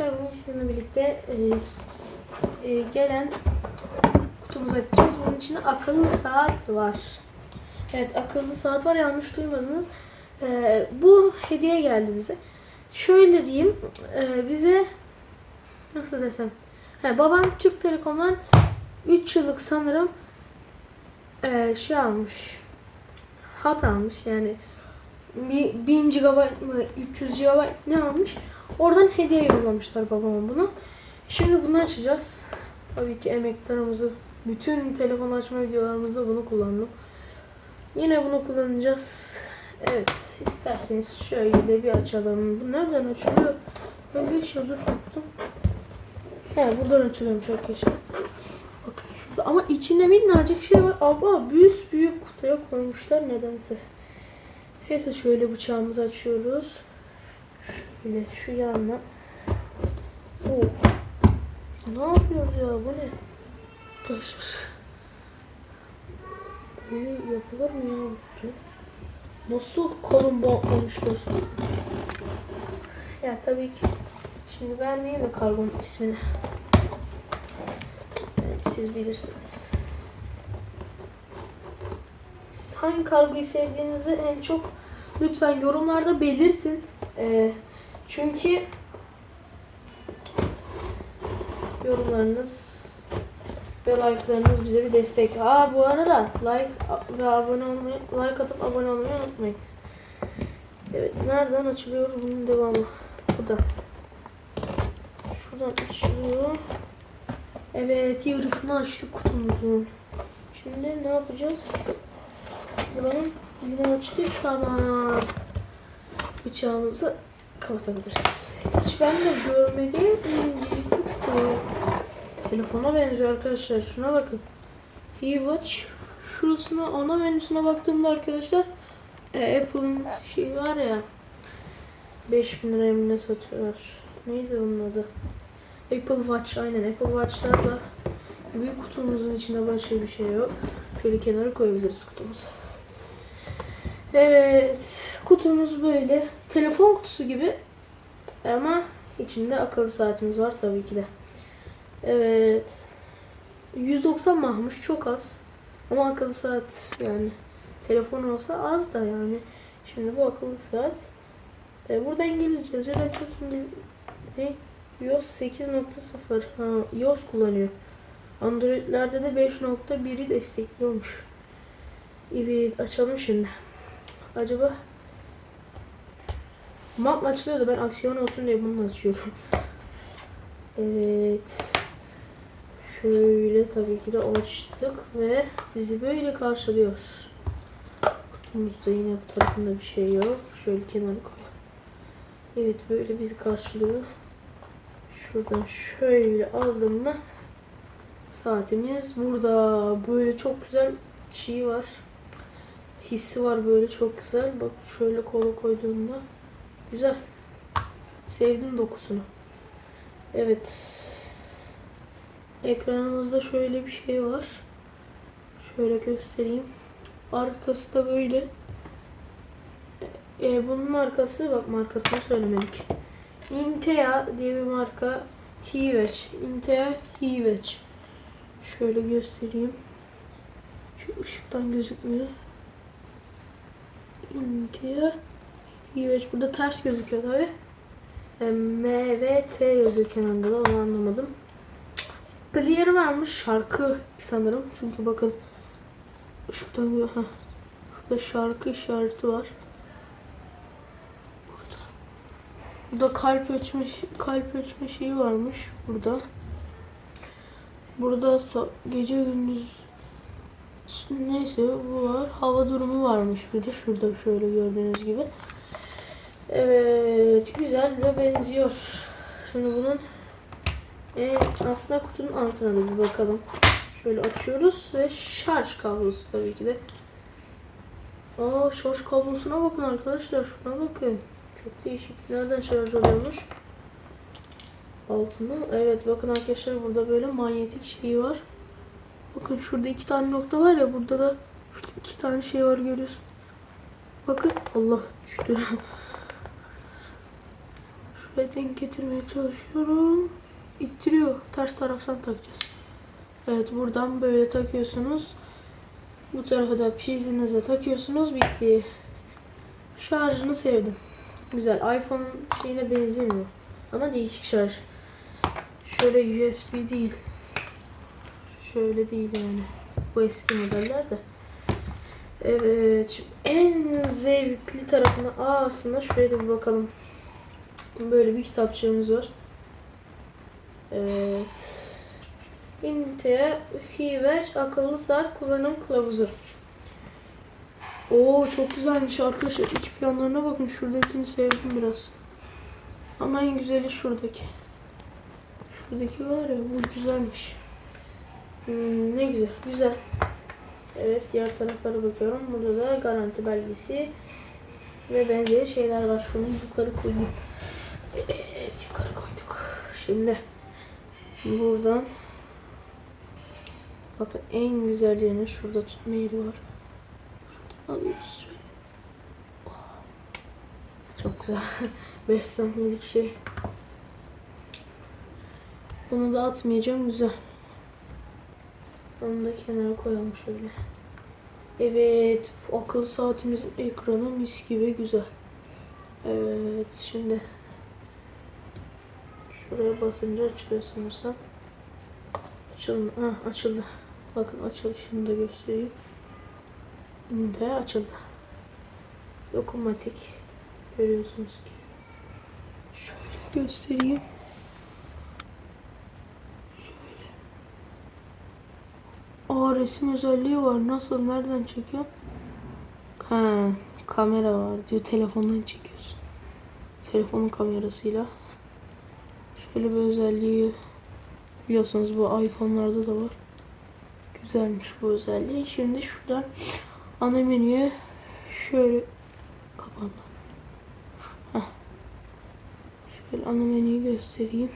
Bugün sizinle birlikte e, e, gelen kutumuzu açacağız. Bunun içinde akıllı saat var. Evet akıllı saat var yanlış duymadınız. E, bu hediye geldi bize. Şöyle diyeyim e, bize nasıl desem. He, babam Türk Telekom'dan 3 yıllık sanırım e, şey almış. Hat almış yani. Bir 1000 GB mı 300 GB ne almış? Oradan hediye yollamışlar babama bunu. Şimdi bunu açacağız. Tabii ki emektarımızı bütün telefon açma videolarımızda bunu kullandım. Yine bunu kullanacağız. Evet isterseniz şöyle bir açalım. Bu nereden açılıyor? Ben 5 yıldır unuttum. He buradan açılıyormuş arkadaşlar. Bakın şurada ama içinde minnacık şey var. Ama büyük büyük kutuya koymuşlar nedense. Neyse şöyle bıçağımızı açıyoruz. Şöyle şu yandan. Oo. Ne yapıyoruz ya bu ne? Arkadaşlar. Böyle yapılır mı ya? Nasıl kalın bantlamışlar? Ya tabii ki. Şimdi vermeyeyim de kargonun ismini. Siz bilirsiniz. Siz hangi kargoyu sevdiğinizi en çok lütfen yorumlarda belirtin. Ee, çünkü yorumlarınız ve like'larınız bize bir destek. Aa bu arada like ve abone olmayı, like atıp abone olmayı unutmayın. Evet nereden açılıyor bunun devamı? Burada. Şuradan açılıyor. Evet yarısını açtık kutumuzun. Şimdi ne yapacağız? Buranın yine açtık tamam. Bıçağımızı kapatabiliriz. Hiç ben de görmediğim. Telefona benziyor arkadaşlar. Şuna bakın. He-Watch. Şurasına ana menüsüne baktığımda arkadaşlar e, Apple'ın şey var ya 5000 liraya ne satıyorlar? Neydi onun adı? Apple Watch aynen Apple Watch'larla büyük kutumuzun içinde başka bir şey yok. Şöyle kenara koyabiliriz kutumuzu. Evet, kutumuz böyle. Telefon kutusu gibi ama içinde akıllı saatimiz var tabii ki de. Evet. 190 mahmuş çok az. Ama akıllı saat yani telefon olsa az da yani. Şimdi bu akıllı saat. E, burada İngilizce yazıyor. Ben çok İngiliz... İOS 8.0. Ha, iOS kullanıyor. Android'lerde de 5.1'i destekliyormuş. Evet açalım şimdi. Acaba Mantla açılıyordu ben aksiyon olsun diye bunu açıyorum. Evet. Şöyle tabii ki de açtık ve bizi böyle karşılıyor. Kutumuzda yine bu tarafında bir şey yok. Şöyle kenara koy. Evet böyle bizi karşılıyor. Şuradan şöyle aldım mı saatimiz burada. Böyle çok güzel şey var. Hissi var böyle çok güzel. Bak şöyle kola koyduğumda güzel. Sevdim dokusunu. Evet. Ekranımızda şöyle bir şey var. Şöyle göstereyim. Arkası da böyle. E, bunun markası bak markasını söylemedik. Intea diye bir marka. Hiveç. Intea Hiveç. Şöyle göstereyim. Şu ışıktan gözükmüyor. Intea Hiveç. Burada ters gözüküyor tabi. M ve T yazıyor kenarında da onu anlamadım. Player varmış şarkı sanırım. Çünkü bakın görüyor. Heh. Şurada şarkı işareti var. Burada. Burada kalp ölçme kalp ölçme şeyi varmış burada. Burada gece gündüz neyse bu var. Hava durumu varmış bir de şurada şöyle gördüğünüz gibi. Evet güzel ve benziyor. Şimdi bunun e, aslında kutunun altına da bir bakalım. Şöyle açıyoruz ve şarj kablosu tabii ki de. Aa şarj kablosuna bakın arkadaşlar. Şuna bakın. Çok değişik. Nereden şarj oluyormuş? Altında. Evet bakın arkadaşlar burada böyle manyetik şey var. Bakın şurada iki tane nokta var ya burada da şurada iki tane şey var görüyorsun. Bakın Allah düştü. Şuraya denk getirmeye çalışıyorum. İttiriyor. Ters taraftan takacağız. Evet buradan böyle takıyorsunuz. Bu tarafa da prizinize takıyorsunuz. Bitti. Şarjını sevdim. Güzel. iPhone şeyine benzemiyor. Ama değişik şarj. Şöyle USB değil. Şöyle değil yani. Bu eski modeller de. Evet. Şimdi en zevkli tarafına Aa, aslında şuraya da bir bakalım. Böyle bir kitapçığımız var. Evet. Intel Hiver akıllı saat kullanım kılavuzu. Oo çok güzelmiş arkadaşlar. İç planlarına bakın. Şuradakini sevdim biraz. Ama en güzeli şuradaki. Şuradaki var ya bu güzelmiş. Hmm, ne güzel. Güzel. Evet diğer taraflara bakıyorum. Burada da garanti belgesi ve benzeri şeyler var. Şunu yukarı koyayım. Evet yukarı koyduk. Şimdi buradan bakın en güzel yerine şurada tutma yeri var. Şuradan alıyoruz şöyle. Oh. Çok güzel. 5 saniyelik şey. Bunu da atmayacağım. Güzel. Onu da kenara koyalım şöyle. Evet. Akıllı saatimizin ekranı mis gibi güzel. Evet. Şimdi şuraya basınca açılıyor sanırsam. Açıldı. Ha, açıldı. Bakın açılışını da göstereyim. De açıldı. Dokunmatik. Görüyorsunuz ki. Şöyle göstereyim. Aa resim özelliği var. Nasıl? Nereden çekiyor? Ha, kamera var diyor. Telefondan çekiyorsun. Telefonun kamerasıyla. Şöyle bir özelliği biliyorsunuz bu iPhone'larda da var. Güzelmiş bu özelliği. Şimdi şuradan ana menüye şöyle kapandı. Şöyle ana menüyü göstereyim.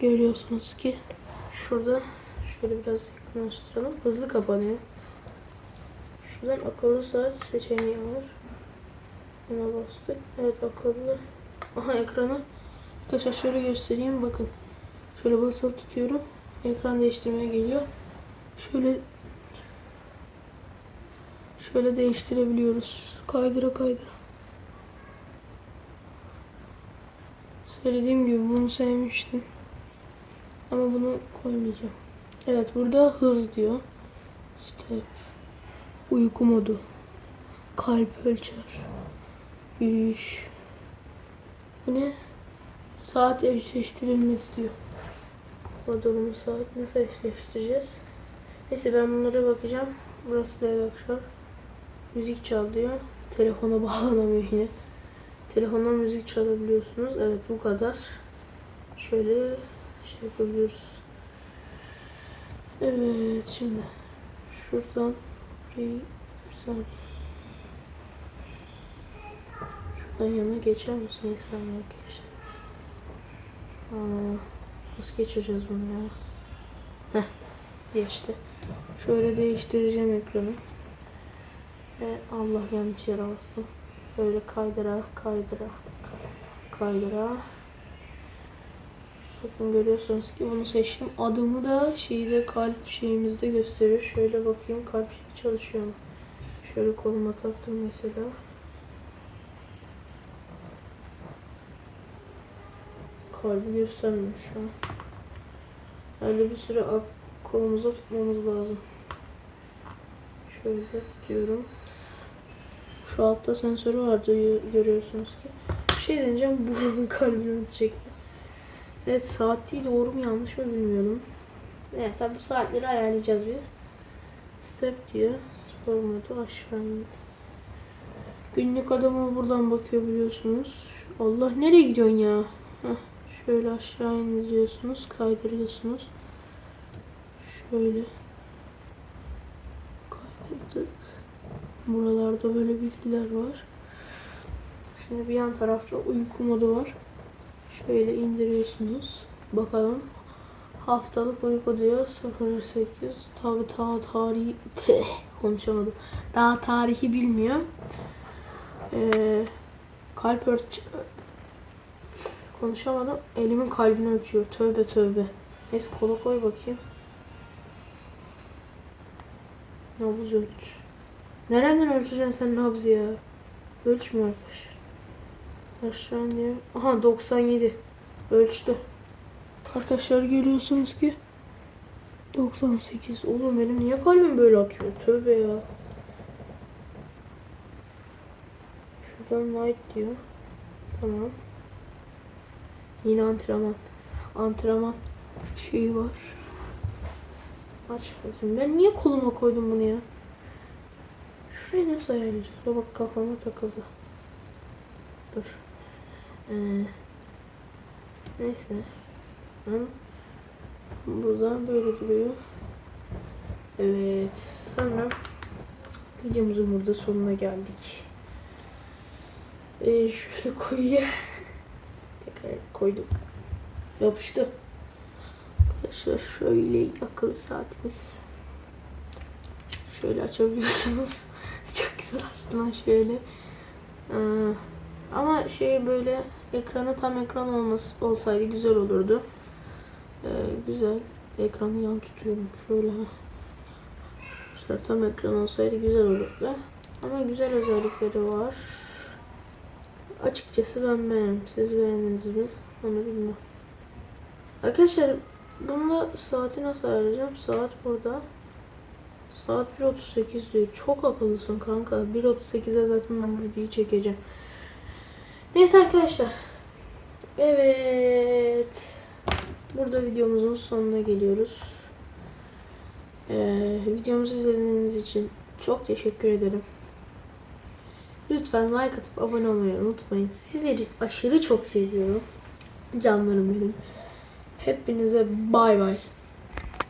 Görüyorsunuz ki şurada Şöyle biraz yakınlaştıralım. Hızlı kapanıyor. Şuradan akıllı saat seçeneği var. Buna bastık. Evet akıllı. Aha ekranı. Arkadaşlar şöyle göstereyim. Bakın. Şöyle basılı tutuyorum. Ekran değiştirmeye geliyor. Şöyle şöyle değiştirebiliyoruz. Kaydıra kaydıra. Söylediğim gibi bunu sevmiştim. Ama bunu koymayacağım. Evet burada hız diyor. Step. Uyku modu. Kalp ölçer. Yürüyüş. Bu ne? Saat eşleştirilmedi diyor. O durumu saat nasıl eşleştireceğiz? Neyse ben bunlara bakacağım. Burası da an. Müzik çal diyor. Telefona bağlanamıyor yine. Telefondan müzik çalabiliyorsunuz. Evet bu kadar. Şöyle şey yapabiliyoruz. Evet şimdi şuradan burayı bir saniye. Şuradan yana geçer misin saniye arkadaşlar? Aa, nasıl geçireceğiz bunu ya? Heh geçti. Şöyle değiştireceğim ekranı. Ve Allah yanlış yere bastım. Böyle kaydıra kaydıra kaydıra. Bakın görüyorsunuz ki bunu seçtim. Adımı da şeyde kalp şeyimizde gösteriyor. Şöyle bakayım kalp çalışıyor mu? Şöyle koluma taktım mesela. Kalbi göstermiyor şu an. Öyle bir süre kolumuza tutmamız lazım. Şöyle tutuyorum. Şu altta sensörü vardı görüyorsunuz ki. Bir şey deneyeceğim. Bu kalbini çekti. Evet saat değil doğru mu yanlış mı bilmiyorum. Evet tabi bu saatleri ayarlayacağız biz. Step diyor. Spor modu aşağı. Günlük adama buradan bakıyor biliyorsunuz. Allah nereye gidiyorsun ya? Heh, şöyle aşağı indiriyorsunuz. Kaydırıyorsunuz. Şöyle. Kaydırdık. Buralarda böyle bilgiler var. Şimdi bir yan tarafta uyku modu var. Şöyle indiriyorsunuz. Bakalım. Haftalık uyku diyor 08. Tabi ta tarihi konuşamadım. Daha tarihi bilmiyor. Ee, kalp ölç Konuşamadım. Elimin kalbini ölçüyor. Tövbe tövbe. Neyse kola koy bakayım. Nabız ölç. Nereden ölçeceksin sen nabzı ya? Ölçmüyor arkadaşlar. Aşağı diyor. Aha 97. Ölçtü. Arkadaşlar görüyorsunuz ki 98. Oğlum benim niye kalbim böyle atıyor? Tövbe ya. Şuradan night diyor. Tamam. Yine antrenman. Antrenman şeyi var. Aç bakayım. Ben niye koluma koydum bunu ya? Şurayı nasıl ayarlayacağız? Bak kafama takıldı. Dur. Ee, neyse. Hı? Burada böyle duruyor. Evet. Sonra videomuzun burada sonuna geldik. Ee, şöyle koyuyor. Tekrar koydum. Yapıştı. Arkadaşlar şöyle akıllı saatimiz. Şöyle açabiliyorsunuz. Çok güzel açtım şöyle. Ee, ama şey böyle ekranı tam ekran olması olsaydı güzel olurdu. Ee, güzel. Ekranı yan tutuyorum. Şöyle. Şöyle tam ekran olsaydı güzel olurdu. Ama güzel özellikleri var. Açıkçası ben beğendim. Siz beğendiniz mi? Onu bilmem. Arkadaşlar bunda saati nasıl ayarlayacağım? Saat burada. Saat 1.38 diyor. Çok akıllısın kanka. 1.38'e zaten ben videoyu çekeceğim. Neyse arkadaşlar. Evet. Burada videomuzun sonuna geliyoruz. Ee, videomuzu izlediğiniz için çok teşekkür ederim. Lütfen like atıp abone olmayı unutmayın. Sizleri aşırı çok seviyorum. Canlarım benim. Hepinize bay bay.